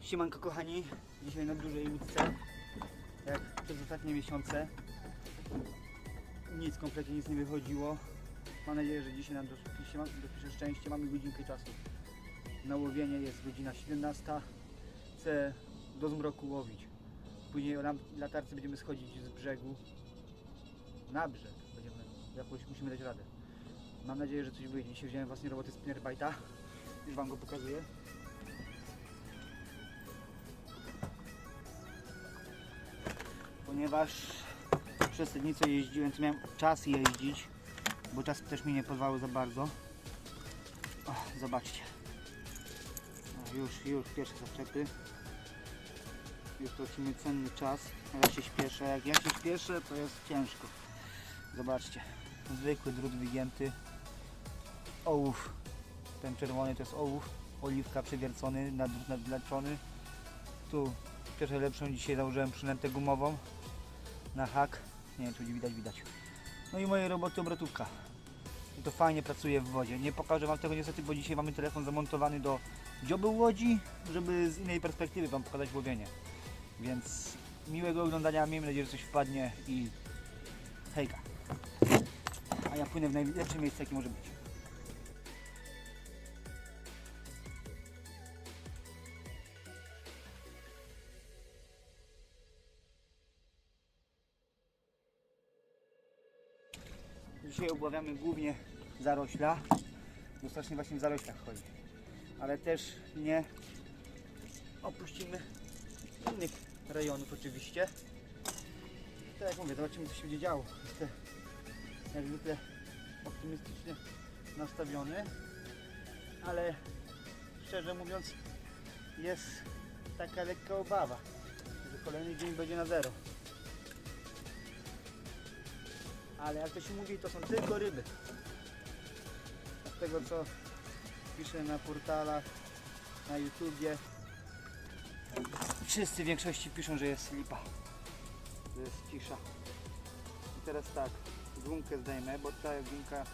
Siemanko kochani, dzisiaj na dużej łódce, jak przez ostatnie miesiące. Nic, kompletnie nic nie wychodziło. Mam nadzieję, że dzisiaj nam dopisze, szczęście. Mamy godzinkę czasu. Na łowienie jest godzina 17. Chcę do zmroku łowić. Później o latarce będziemy schodzić z brzegu na brzeg. Będziemy, jakoś musimy dać radę. Mam nadzieję, że coś wyjdzie. Dzisiaj wziąłem własnej roboty spinnerbite'a. Już Wam go pokazuję. Ponieważ przez te dni co jeździłem, to miałem czas jeździć, bo czas też mi nie pozwalał za bardzo. O, zobaczcie. O, już, już pierwsze zaczepy. Już tracimy cenny czas. Ja się śpieszę. Jak ja się śpieszę, to jest ciężko. Zobaczcie. Zwykły drut wygięty. Ołów. Ten czerwony to jest ołów. Oliwka przewiercony, na drut nadleczony. Tu pierwszą lepszą dzisiaj założyłem przynętę gumową na hak. Nie wiem czy będzie widać, widać. No i moje roboty obrotówka. I to fajnie pracuje w wodzie. Nie pokażę Wam tego niestety, bo dzisiaj mamy telefon zamontowany do dzioby łodzi, żeby z innej perspektywy Wam pokazać łowienie. Więc miłego oglądania, miejmy nadzieję, że coś wpadnie i hejka. A ja płynę w najlepsze miejsce, jakie może być. Dzisiaj obławiamy głównie zarośla, bo strasznie właśnie w zaroślach chodzi. Ale też nie opuścimy innych rejonów oczywiście. Tak jak mówię, zobaczymy co się będzie działo. Jestem jak zwykle optymistycznie nastawiony, ale szczerze mówiąc jest taka lekka obawa, że kolejny dzień będzie na zero. Ale jak to się mówi, to są tylko ryby. Z tego co piszę na portalach, na YouTubie, wszyscy w większości piszą, że jest lipa. To jest cisza. I teraz tak, gumkę zdejmę, bo ta gumka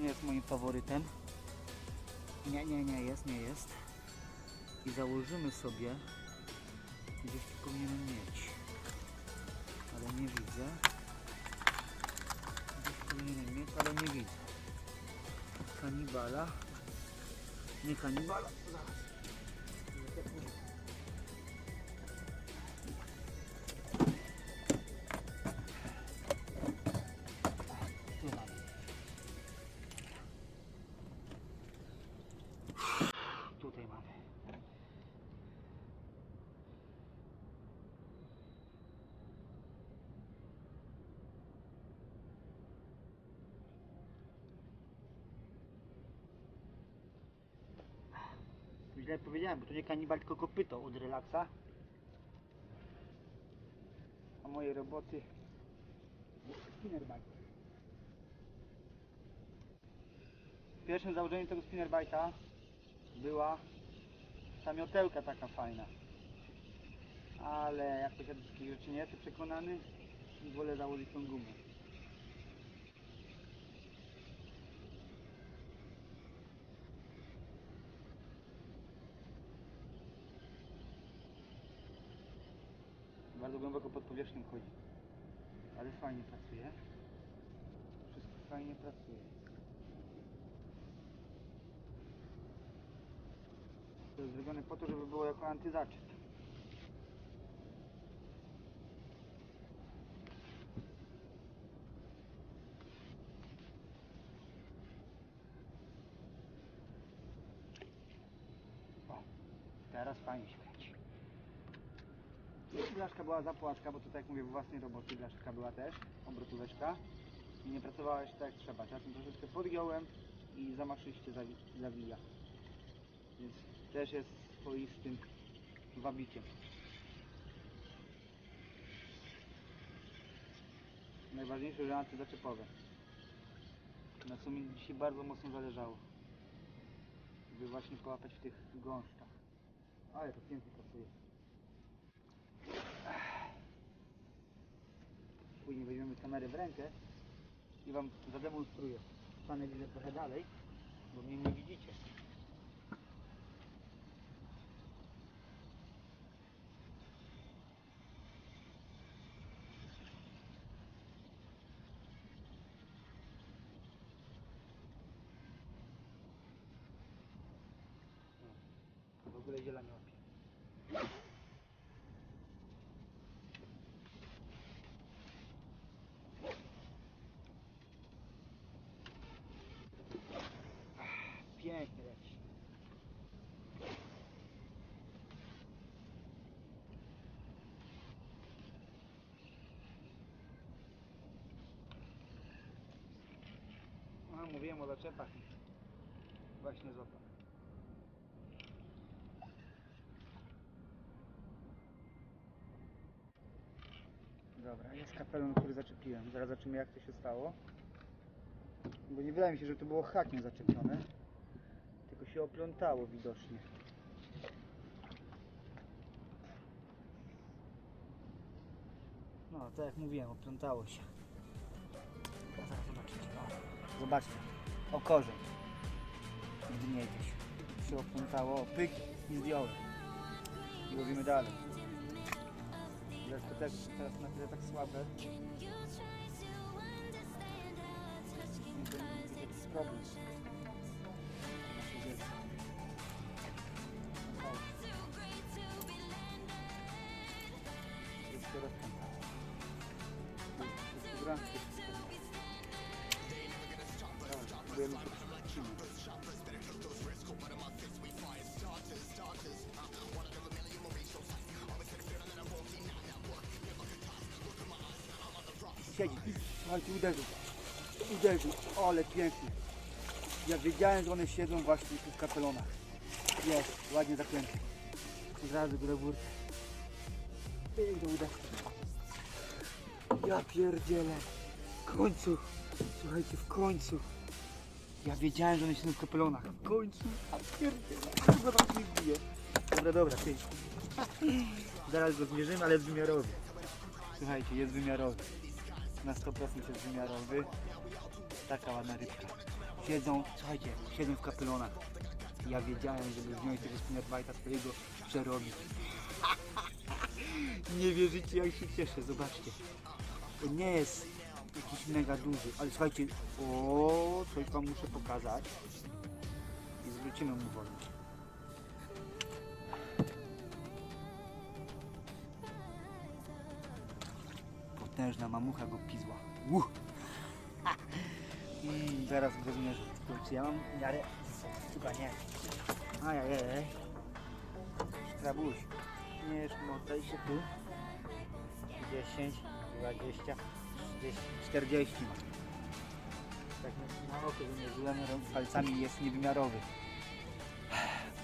nie jest moim faworytem. Nie, nie, nie jest, nie jest. I założymy sobie, gdzieś tu powinienem mieć, ale nie widzę. Gdzieś powinienem mieć, ale nie widzę. Kanibala. Powiedziałem, bo to nie kanibal, tylko kopyto od relaksa. A moje roboty spinnerbite. Pierwszym założeniem tego spinnerbite'a była ta miotełka taka fajna. Ale jak do takich rzeczy nie jestem przekonany wolę założyć tą gumę. Bardzo głęboko pod powierzchnią chodzi. Ale fajnie pracuje. Wszystko fajnie pracuje. To jest zrobione po to, żeby było jako antyzaczep. O, teraz fajnie się. Blaszka była zapłaczka, bo to tak jak mówię, własnej robocie blaszka była też, obrotóweczka. I nie pracowała jeszcze tak jak trzeba. Czasem troszeczkę podgiąłem i zamaszyście zawi- zawija. Więc też jest swoistym wabiciem. Najważniejsze, że antyzaczepowe. Na co mi dzisiaj bardzo mocno zależało. Żeby właśnie połapać w tych gąszczach. Ale to pięknie pracuje. Później weźmiemy kamerę w rękę i Wam zademonstruję. Stanę widzę trochę dalej, bo mnie nie widzicie. w ogóle zieleniopie. Pięknie leci. A, mówiłem o zaczepach. Właśnie złapał. Dobra, jest kapelon, który zaczepiłem. Zaraz zobaczymy jak to się stało. Bo nie wydaje mi się, że to było hakiem zaczepione. Się oplątało widocznie. No, tak jak mówiłem, oplątało się. Zaraz zobaczycie. O, zobaczcie. O korzeń. Nigdy nie gdzieś. Się oplątało, pyk i zdjąłem. I łowimy dalej. Teraz to tak, teraz na tyle tak słabe. Nie być jakiś problem. Siedzi. Słuchajcie, uderzył. Uderzył. Ale pięknie. Ja wiedziałem, że one siedzą właśnie tu w kapelonach. Jest, ładnie zaklęty. Od razu górę burtę. I do. Ja pierdzielę. W końcu. Słuchajcie, w końcu. Ja wiedziałem, że one siedzą w kapelonach. W końcu. A pierdzielę. Chyba tam się bije. Dobra, dobra, ty. Zaraz go zmierzymy, ale jest wymiarowy. Słuchajcie, jest wymiarowy. Na 100% jest wymiarowy. Taka ładna rybka. Siedzą, słuchajcie, siedzą w kapelonach. Ja wiedziałem, żeby wziąć tego spinnerbite'a swojego przerobić. Nie wierzycie, jak się cieszę, zobaczcie. To nie jest jakiś mega duży, ale słuchajcie, o, coś wam muszę pokazać. I zwrócimy mu wolę. Potężna mamucha go pizła. Uh. Mm, zaraz zmierzę. Kurczę, ja mam miarę... Chyba nie. Ajajaj. Szkrabuś. Nie, motaj się tu. 10, 20, 30, 40 ma. Tak na- oko wymierzyłem palcami jest niewymiarowy.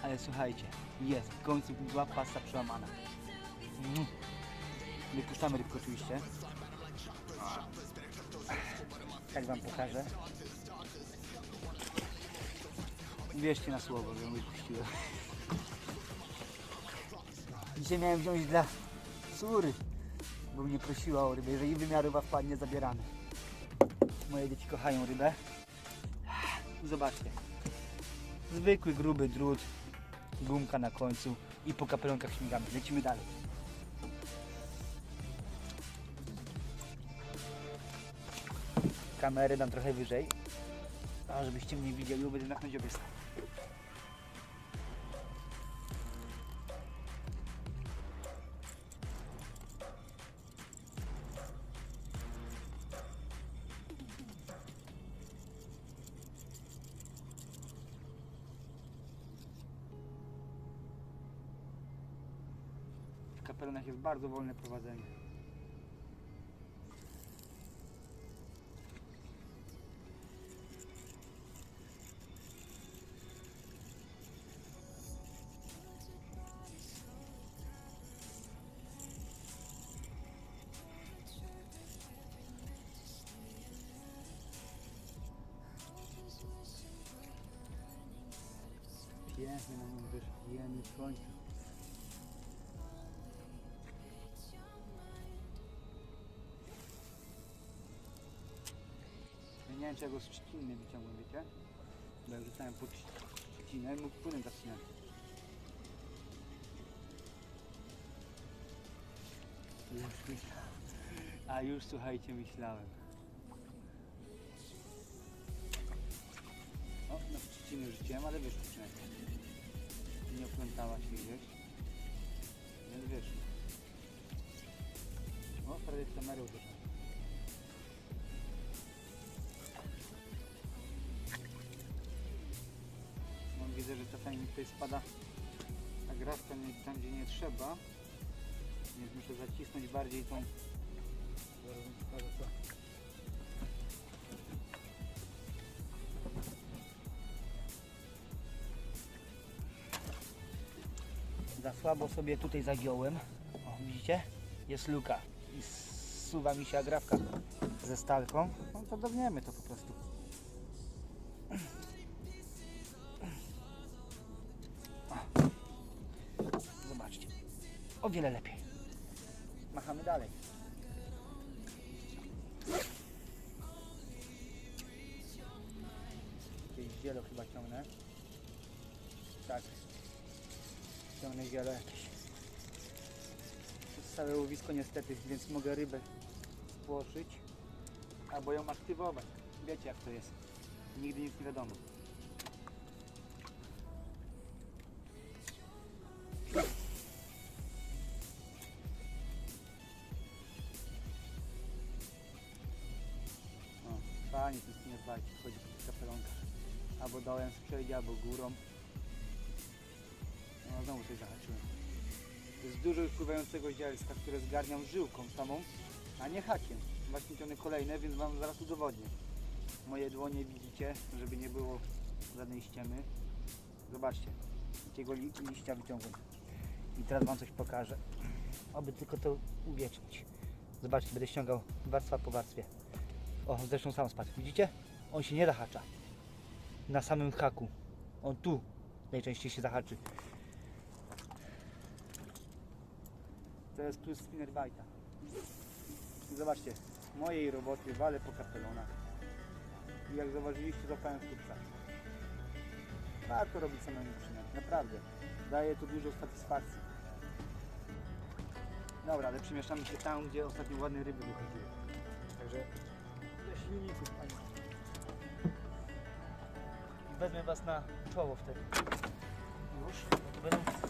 Ale słuchajcie, jest. W końcu była pasta przełamana. Mm. Wypuszczamy rybkę oczywiście. Tak wam pokażę. Wierzcie na słowo, że ją wypuściłem. Dzisiaj miałem wziąć dla córy, bo mnie prosiła o rybę. Jeżeli wymiarowa wpadnie, zabieramy. Moje dzieci kochają rybę. Zobaczcie. Zwykły, gruby drut, gumka na końcu i po kapelonkach śmigamy. Lecimy dalej. Kamery dam trochę wyżej, a żebyście mnie widzieli, bo będę na stał. W kapelonach jest bardzo wolne prowadzenie. Nam mówisz, jemy w końcu. Nie wiem czy ja go z trzciny wyciągłem, wiecie? Bo jak rzucałem pod trzcinę, mógł płynem zaczynać. Już myślałem. A już słuchajcie, myślałem. O, na trzcinę rzuciłem, ale wyszło przynajmniej. Nie oplątała się gdzieś. Więc wyszło. O, prawie w kamerę uderzyłem. No, widzę, że czasami mi tutaj spada agrawka nie- tam, gdzie nie trzeba. Więc muszę zacisnąć bardziej tą... Zaraz pokażę co. Za słabo sobie tutaj zagiąłem. O, widzicie? Jest luka. I zsuwa mi się agrawka ze stalką. No to dogniemy to po prostu. Zobaczcie. O wiele lepiej. Machamy dalej. Całe łowisko niestety, więc mogę rybę spłoszyć albo ją aktywować. Wiecie jak to jest. Nigdy nic nie wiadomo. O, fajnie ten spinner bike chodzi kapelonkach. Albo dołem przejdzie, albo górą. No znowu coś zahaczyłem. Jest dużo pływającego zielska, które zgarniam żyłką samą, a nie hakiem. Właśnie ciągnę kolejne, więc Wam zaraz udowodnię. Moje dłonie widzicie, żeby nie było żadnej ściemy. Zobaczcie, jakiego li liścia wyciągłem. I teraz Wam coś pokażę. Oby tylko to uwiecznić. Zobaczcie, będę ściągał warstwa po warstwie. O, zresztą sam spadł. Widzicie? On się nie zahacza. Na samym haku. On tu najczęściej się zahaczy. To jest plus spinner bajta. Zobaczcie, mojej roboty walę po kapelonach. I jak zauważyliście, złapałem skutca. Warto robić samemu przynajmniej, naprawdę. Daje to dużo satysfakcji. Dobra, ale przemieszczamy się tam, gdzie ostatnio ładne ryby wychodziły. Także do silników, pani. Wezmę was na czoło wtedy. Już? Będą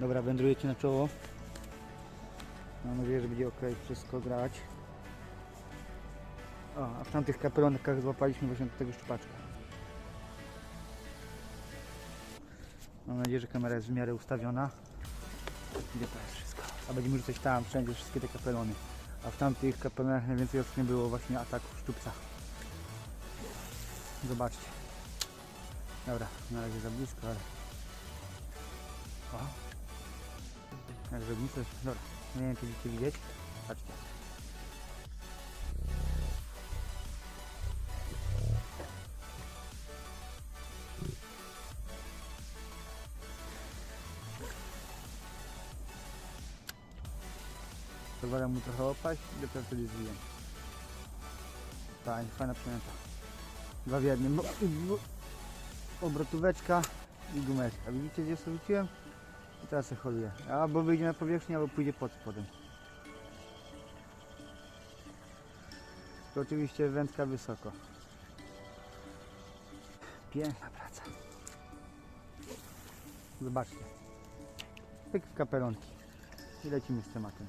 Dobra, wędrujecie na czoło. Mam nadzieję, że będzie ok wszystko grać. O, a w tamtych kapelonkach złapaliśmy właśnie tego szczupaczka. Mam nadzieję, że kamera jest w miarę ustawiona. Gdzie to jest wszystko? A będziemy rzucać tam wszędzie wszystkie te kapelony. A w tamtych kapelonach najwięcej ostatnio było właśnie ataków szczupca. Zobaczcie. Dobra, na razie za blisko, ale... O, zrobimy coś, dobra, nie wiem czy będziecie widzieć, patrzcie. Pozwalam mu trochę opaść i dopiero wtedy zwijam. Fajna, fajna przynęta. Dwa w jednym. Obrotóweczka i gumeczka. Widzicie gdzie sobie rzuciłem? I teraz się holuje. Albo wyjdzie na powierzchnię, albo pójdzie pod spodem. To oczywiście wędka wysoko. Piękna praca. Zobaczcie. Pyk w kapelonki. I lecimy z tematem.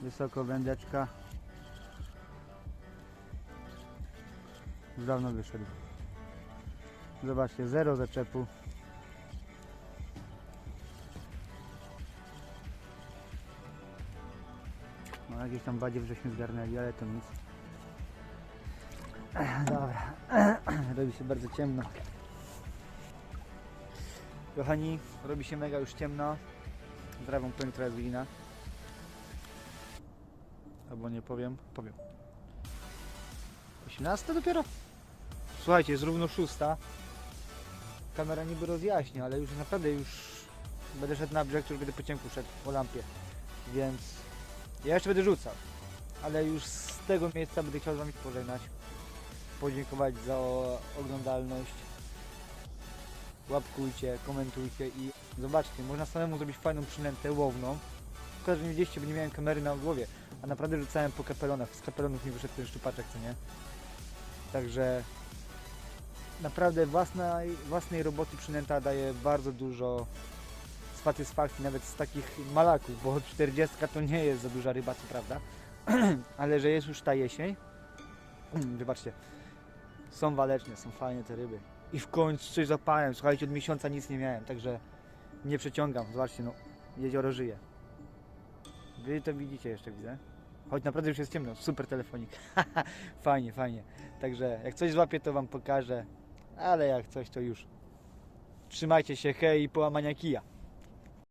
Wysoko wędeczka. Już dawno wyszedł. Zobaczcie, zero zaczepu. No jakieś tam badziew żeśmy zgarnęli, ale to nic. Dobra, robi się bardzo ciemno. Kochani, robi się mega już ciemno. Zdrawą powiem teraz wina. Albo nie powiem, powiem. 18 dopiero? Słuchajcie, jest równo 6. Kamera niby rozjaśnia, ale już naprawdę już będę szedł na brzeg, już będę po ciemku szedł po lampie. Więc ja jeszcze będę rzucał. Ale już z tego miejsca będę chciał z Wami pożegnać. Podziękować za oglądalność. Łapkujcie, komentujcie i zobaczcie, można samemu zrobić fajną przynętę łowną. Szkoda, że nie widzieliście, bo nie miałem kamery na głowie. A naprawdę rzucałem po kapelonach. Z kapelonów mi wyszedł ten szczupaczek, co nie? Także naprawdę własnej, własnej roboty przynęta daje bardzo dużo satysfakcji, nawet z takich malaków, bo 40 to nie jest za duża ryba, co prawda, ale że jest już ta jesień, wybaczcie, są waleczne, są fajne te ryby. I w końcu coś zapałem, słuchajcie, od miesiąca nic nie miałem, także nie przeciągam, zobaczcie, no, jezioro żyje. Wy to widzicie jeszcze, widzę. Choć naprawdę już jest ciemno, super telefonik. fajnie, fajnie. Także jak coś złapię, to Wam pokażę, ale jak coś, to już. Trzymajcie się, hej i połamania kija.